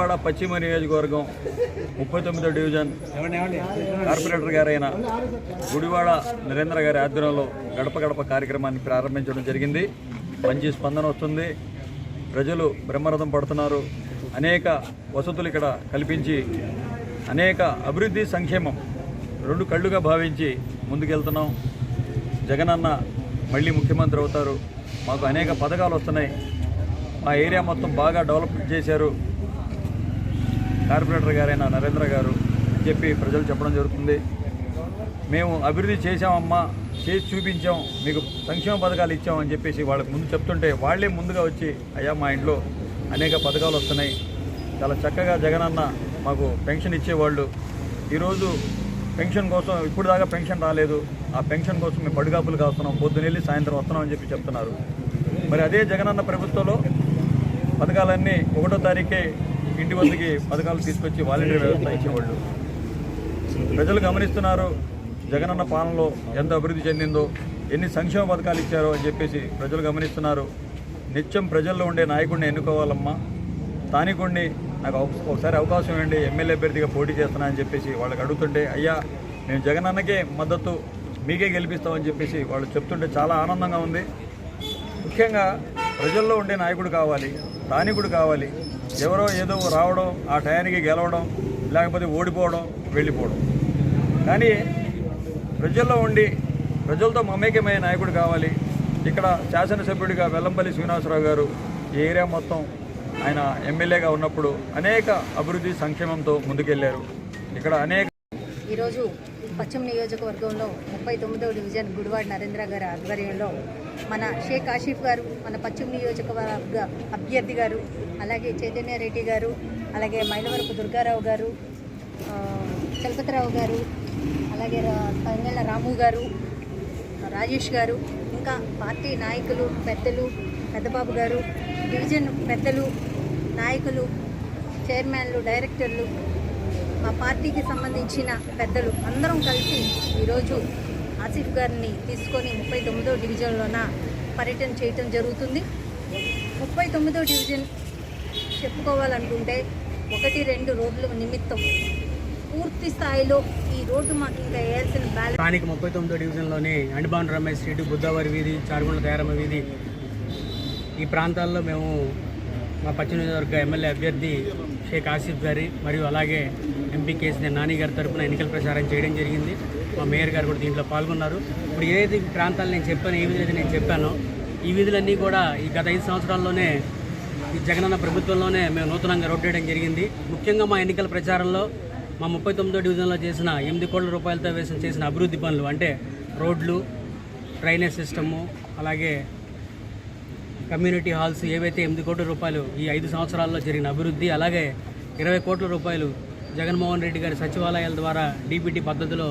గుడివాడ పశ్చిమ నియోజకవర్గం ముప్పై తొమ్మిదో డివిజన్ కార్పొరేటర్ గారైన గుడివాడ నరేంద్ర గారి ఆధ్వర్యంలో గడప గడప కార్యక్రమాన్ని ప్రారంభించడం జరిగింది. మంచి స్పందన వస్తుంది. ప్రజలు బ్రహ్మరథం పడుతున్నారు. అనేక వసతులు ఇక్కడ కల్పించి అనేక అభివృద్ధి సంక్షేమం రెండు కళ్ళుగా భావించి ముందుకెళ్తున్నాం. జగనన్న మళ్ళీ ముఖ్యమంత్రి అవుతారు. మాకు అనేక పథకాలు వస్తున్నాయి. మా ఏరియా మొత్తం బాగా డెవలప్ చేశారు. కార్పొరేటర్ గారైన నరేంద్ర గారు అని చెప్పి ప్రజలు చెప్పడం జరుగుతుంది. మేము అభివృద్ధి చేశామమ్మా చేసి చూపించాం మీకు సంక్షేమ పథకాలు ఇచ్చామని చెప్పేసి వాళ్ళకి ముందు చెప్తుంటే వాళ్ళే ముందుగా వచ్చి అయ్యా మా ఇంట్లో అనేక పథకాలు వస్తున్నాయి. చాలా చక్కగా జగనన్న మాకు పెన్షన్ ఇచ్చేవాళ్ళు. ఈరోజు పెన్షన్ కోసం ఇప్పుడు దాకా పెన్షన్ రాలేదు. ఆ పెన్షన్ కోసం మేము పడుగాపులు కాస్తున్నాం. పొద్దునెళ్ళి సాయంత్రం వస్తున్నాం అని చెప్పి చెప్తున్నారు. మరి అదే జగనన్న ప్రభుత్వంలో పథకాలన్నీ ఒకటో తారీఖే ఇంటి వద్దకి పథకాలు తీసుకొచ్చి వాలంటీర్ వ్యవస్థ ఇచ్చేవాళ్ళు. ప్రజలు గమనిస్తున్నారు జగనన్న పాలనలో ఎంత అభివృద్ధి చెందిందో ఎన్ని సంక్షేమ పథకాలు ఇచ్చారో అని చెప్పేసి ప్రజలు గమనిస్తున్నారు. నిత్యం ప్రజల్లో ఉండే నాయకుడిని ఎన్నుకోవాలమ్మా. స్థానికుడిని నాకు ఒకసారి అవకాశం ఇవ్వండి ఎమ్మెల్యే అభ్యర్థిగా పోటీ చేస్తున్నా అని చెప్పేసి వాళ్ళకి అడుగుతుంటే అయ్యా నేను జగనన్నకే మద్దతు మీకే గెలిపిస్తామని చెప్పేసి వాళ్ళు చెప్తుంటే చాలా ఆనందంగా ఉంది. ముఖ్యంగా ప్రజల్లో ఉండే నాయకుడు కావాలి స్థానికుడు కావాలి ఎవరో ఏదో రావడం ఆ టయానికి గెలవడం లేకపోతే ఓడిపోవడం వెళ్ళిపోవడం. కానీ ప్రజల్లో ఉండి ప్రజలతో మమేకమైన నాయకుడు కావాలి. ఇక్కడ శాసనసభ్యుడిగా వెల్లంపల్లి శ్రీనివాసరావు గారు ఈ ఏరియా మొత్తం ఆయన ఎమ్మెల్యేగా ఉన్నప్పుడు అనేక అభివృద్ధి సంక్షేమంతో ముందుకెళ్ళారు. ఇక్కడ అనేక ఈరోజు పశ్చిమ నియోజకవర్గంలో ముప్పై తొమ్మిదవ డివిజన్ గుడివాడ నరేంద్ర గారి ఆధ్వర్యంలో మన షేక్ ఆషిఫ్ గారు మన పశ్చిమ నియోజకవర్గ అభ్యర్థి గారు అలాగే చైతన్య రెడ్డి గారు అలాగే మైలవరపు దుర్గారావు గారు చలపతిరావు గారు అలాగే రా- తంగళ్ళ రాము గారు రాజేష్ గారు ఇంకా పార్టీ నాయకులు పెద్దలు పెద్దబాబు గారు డివిజన్ పెద్దలు నాయకులు చైర్మన్లు డైరెక్టర్లు మా పార్టీకి సంబంధించిన పెద్దలు అందరం కలిసి ఈరోజు ఆసిఫ్ గారిని తీసుకొని ముప్పై తొమ్మిదో డివిజన్లోన పర్యటన చేయటం జరుగుతుంది. ముప్పై తొమ్మిదో డివిజన్ చెప్పుకోవాలనుకుంటే ఒకటి రెండు రోడ్ల నిమిత్తం పూర్తి స్థాయిలో ఈ రోడ్డు మాకు ఇంకా వేయాల్సిన బ్యాలెన్స్ స్థానిక ముప్పై తొమ్మిదో డివిజన్లోని అండిబాన్ రమేష్ స్ట్రీట్ బుద్ధవారి వీధి చారుగుండ తయారమ్మ వీధి. ఈ ప్రాంతాల్లో మేము మా పశ్చిమ నియోజకవర్గ ఎమ్మెల్యే అభ్యర్థి షేక్ ఆసిఫ్ గారి మరియు అలాగే ఎంపీ కేసీఆర్ నాని గారి ఎన్నికల ప్రచారం చేయడం జరిగింది. మా మేయర్ గారు కూడా దీంట్లో పాల్గొన్నారు. ఇప్పుడు ఏదైతే ప్రాంతాలు నేను చెప్పాను ఏ విధులు నేను చెప్పానో ఈ విధులన్నీ కూడా ఈ గత ఐదు సంవత్సరాల్లోనే ఈ జగనన్న ప్రభుత్వంలోనే మేము నూతనంగా రోడ్ వేయడం జరిగింది. ముఖ్యంగా మా ఎన్నికల ప్రచారంలో మా ముప్పై తొమ్మిదో డివిజన్లో చేసిన ఎనిమిది కోట్ల రూపాయలతో వేసిన చేసిన అభివృద్ధి పనులు అంటే రోడ్లు డ్రైనేజ్ సిస్టము అలాగే కమ్యూనిటీ హాల్స్ ఏవైతే ఎనిమిది కోట్ల రూపాయలు ఈ ఐదు సంవత్సరాల్లో జరిగిన అభివృద్ధి అలాగే ఇరవై కోట్ల రూపాయలు జగన్మోహన్ రెడ్డి గారి సచివాలయాల ద్వారా డీబీటీ పద్ధతిలో